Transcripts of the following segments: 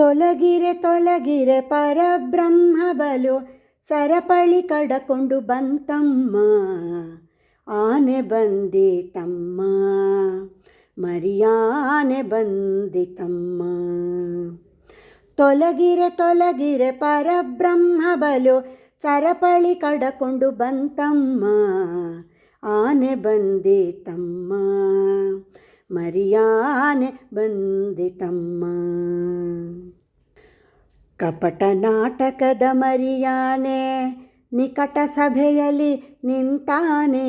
ತೊಲಗಿರೆ ತೊಲಗಿರೆ ಪರಬ್ರಹ್ಮ ಬಲು ಸರಪಳಿ ಕಡಕೊಂಡು ಬಂತಮ್ಮ. ಆನೆ ಬಂದಿತಮ್ಮ, ಮರಿಯಾನೆ ಬಂದಿತಮ್ಮ. ತೊಲಗಿರೆ ತೊಲಗಿರೆ ಪರಬ್ರಹ್ಮ ಬಲು ಸರಪಳಿ ಕಡಕೊಂಡು ಬಂತಮ್ಮ, ಆನೆ ಬಂದಿತಮ್ಮ. ಮರಿಯಾನೆ ಬಂದಿತಮ್ಮ. ಕಪಟ ನಾಟಕದ ಮರಿಯಾನೆ ನಿಕಟ ಸಭೆಯಲ್ಲಿ ನಿಂತಾನೆ.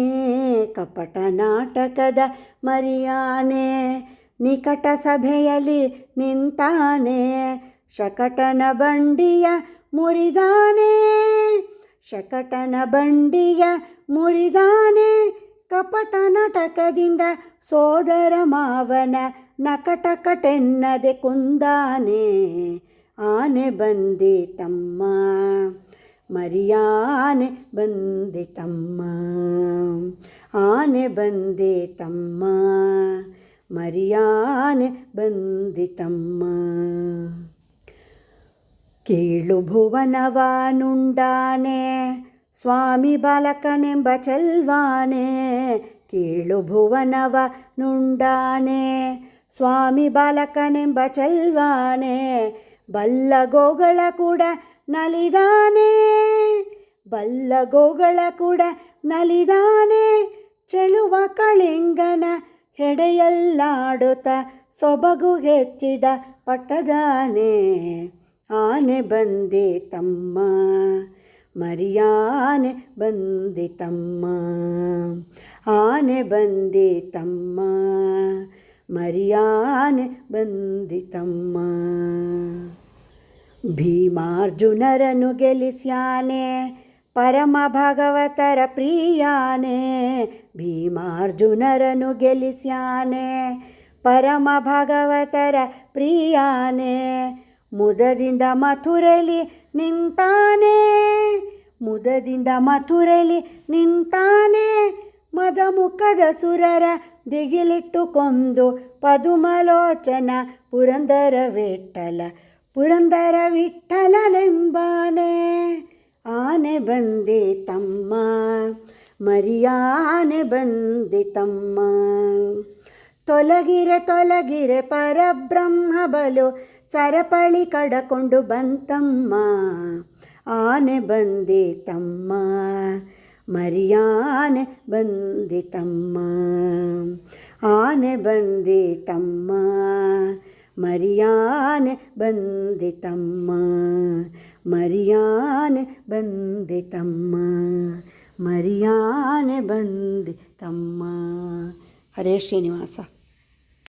ಕಪಟ ನಾಟಕದ ಮರಿಯಾನೆ ನಿಕಟ ಸಭೆಯಲ್ಲಿ ನಿಂತಾನೆ. ಶಕಟನ ಬಂಡಿಯ ಮುರಿದಾನೆ. ಶಕಟನ ಬಂಡಿಯ ಮುರಿದಾನೆ. ಕಪಟ ನಟಕದಿಂದ ಸೋದರ ಮಾವನ ನಕಟಕಟೆನ್ನದೆ ಕುಂದಾನೆ. ಆನೆ ಬಂದಿತಮ್ಮ ಮರಿಯಾನೆ ಬಂದಿತಮ್ಮ ಆನೆ ಬಂದಿತಮ್ಮ ಮರಿಯಾನೆ ಬಂದಿತಮ್ಮ ಕೀಳು ಭುವನವ ನುಂಡಾನೆ ಸ್ವಾಮಿ ಬಾಲಕನೆಂಬ ಚೆಲ್ವಾನೆ, ಕೀಳು ಭುವನವ ನುಂಡಾನೆ. ಸ್ವಾಮಿ ಬಾಲಕನೆಂಬ ಚೆಲ್ವಾನೆ, ಬಲ್ಲ ಗೋಗಳ ಕೂಡ ನಲಿದಾನೆ. ಬಲ್ಲ ಗೋಗಳ ಕೂಡ ನಲಿದಾನೆ ಚೆಳುವ ಕಳಿಂಗನ ಹೆಡೆಯಲ್ಲಾಡುತ್ತ ಸೊಬಗು ಹೆಚ್ಚಿದ ಪಟ್ಟದಾನೆ. ಆನೆ ಬಂದಿತಮ್ಮ ಮರಿಯಾನೆ ಬಂದಿತಮ್ಮ ಆನೆ ಬಂದಿತಮ್ಮ ಮರಿಯಾನೆ ಬಂದಿತಮ್ಮ ಭೀಮಾರ್ಜುನರನು ಗೆಲಿಸ್ಯಾನೆ ಪರಮ ಭಗವತರ ಪ್ರಿಯಾನೆ ಭೀಮಾರ್ಜುನರನು ಗೆಲಿಸ್ಯಾನೆ ಪರಮ ಭಗವತರ ಪ್ರಿಯಾನೆ ಮುದದಿಂದ ಮಥುರೆಲಿ ನಿಂತಾನೆ, ಮುದದಿಂದ ಮಥುರೆಲಿ ನಿಂತಾನೆ ಮದ ಮುಖದ ಸುರರ ದಿಗಿಲಿಟ್ಟು ಕೊಂದು ಪದುಮಲೋಚನ ಪುರಂದರ ವಿಠಲ ಪುರಂದರ ವಿಠಲನೆಂಬಾನೆ ಆನೆ ಬಂದಿತಮ್ಮ, ಮರಿಯಾನೆ ಬಂದಿತಮ್ಮ. ತೊಲಗಿರೆ ತೊಲಗಿರೆ ಪರಬ್ರಹ್ಮ ಬಲು ಸರಪಳಿ ಕಡಕೊಂಡು ಬಂತಮ್ಮ. ಆನೆ ಬಂದಿತಮ್ಮ, ಮರಿಯಾನೆ ಬಂದಿತಮ್ಮ. ಆನೆ ಬಂದಿತಮ್ಮ, ಮರಿಯಾನೆ ಬಂದಿತಮ್ಮ. ಮರಿಯಾನೆ ಬಂದಿತಮ್ಮ ಮರಿಯಾನೆ ಬಂದಿತಮ್ಮ. ಹರೇ ಶ್ರೀನಿವಾಸ.